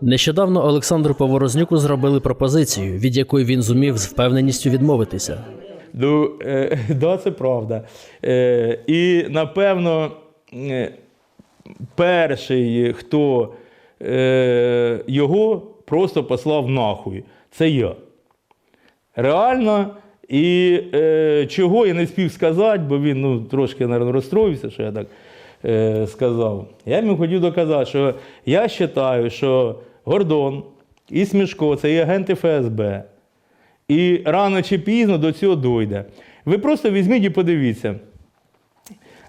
Нещодавно Олександру Поворознюку зробили пропозицію, від якої він зумів з впевненістю відмовитися. Ну, е, да, це правда. Е, і напевно, е, перший, хто його просто послав нахуй, це я. Реально. І е, чого я не спів сказати, бо він ну, трошки наверно, розстроївся, що я так е, сказав. Я йому хотів доказати, що я вважаю, що Гордон і Смішко це є агенти ФСБ. І рано чи пізно до цього дойде. Ви просто візьміть і подивіться.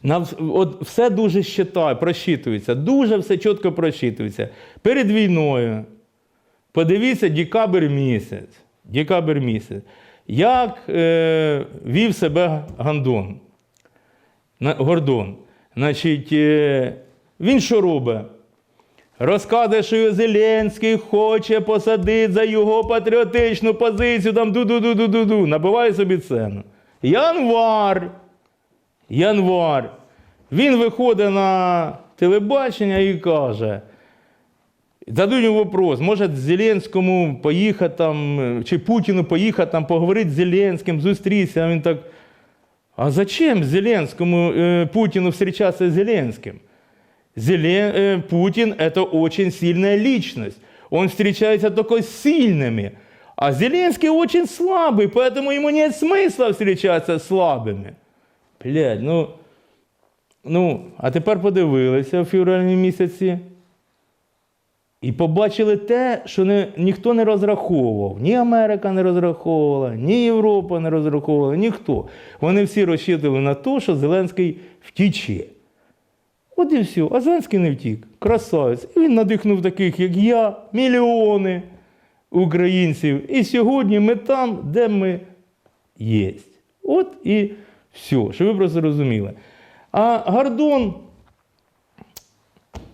На, от все дуже щитає, просчитується, дуже все чітко просчитується. Перед війною, подивіться, декабрь місяць. Декабрь місяць. Як е, вів себе Гандон, Гордон. Значить, е, він що робить? Розказує, що Зеленський хоче посадити за його патріотичну позицію, там ду-ду-ду-ду-ду-ду. Набиває собі ціну. Январ. Январ. Він виходить на телебачення і каже. Задаю вопрос, може Зеленському поїхати там, чи Путіну поїхати там, поговорити з Зеленським, зустрітися. А він так. А зачем Зеленскому, э, Путину встречаться с Зеленским? Зелен, э, Путин – это очень сильная личность. Он встречается только с сильными. А Зеленский очень слабый, поэтому ему нет смысла встречаться с слабыми. Блядь, ну, ну, а тепер подивилися в февралі місяці. І побачили те, що не, ніхто не розраховував. Ні Америка не розраховувала, ні Європа не розраховувала, ніхто. Вони всі розчитували на те, що Зеленський втіче. От і все. А Зеленський не втік. Красавець. І він надихнув таких, як я, мільйони українців. І сьогодні ми там, де ми є. От і все, щоб ви просто розуміли. А Гордон.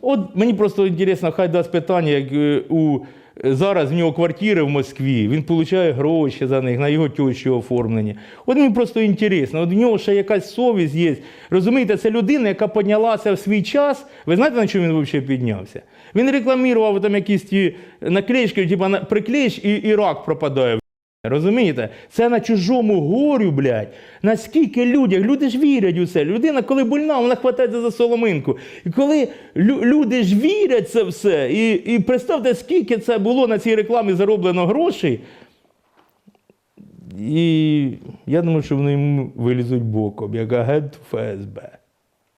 От мені просто інтересно, хай дасть питання, як е, у зараз в нього квартири в Москві, він отримує гроші за них на його тещу оформлені. От мені просто інтересно, от в нього ще якась совість є. Розумієте, це людина, яка піднялася в свій час. Ви знаєте, на чому він взагалі піднявся? Він рекламував там якісь ті наклеїчки, типу приклеїш і, і рак пропадає. Розумієте? Це на чужому горю, блядь. Наскільки людях, люди ж вірять у це. Людина, коли больна, вона хватається за соломинку. І коли лю- люди ж вірять це все, і, і представте, скільки це було на цій рекламі зароблено грошей. І я думаю, що вони йому вилізуть боком, як агент ФСБ.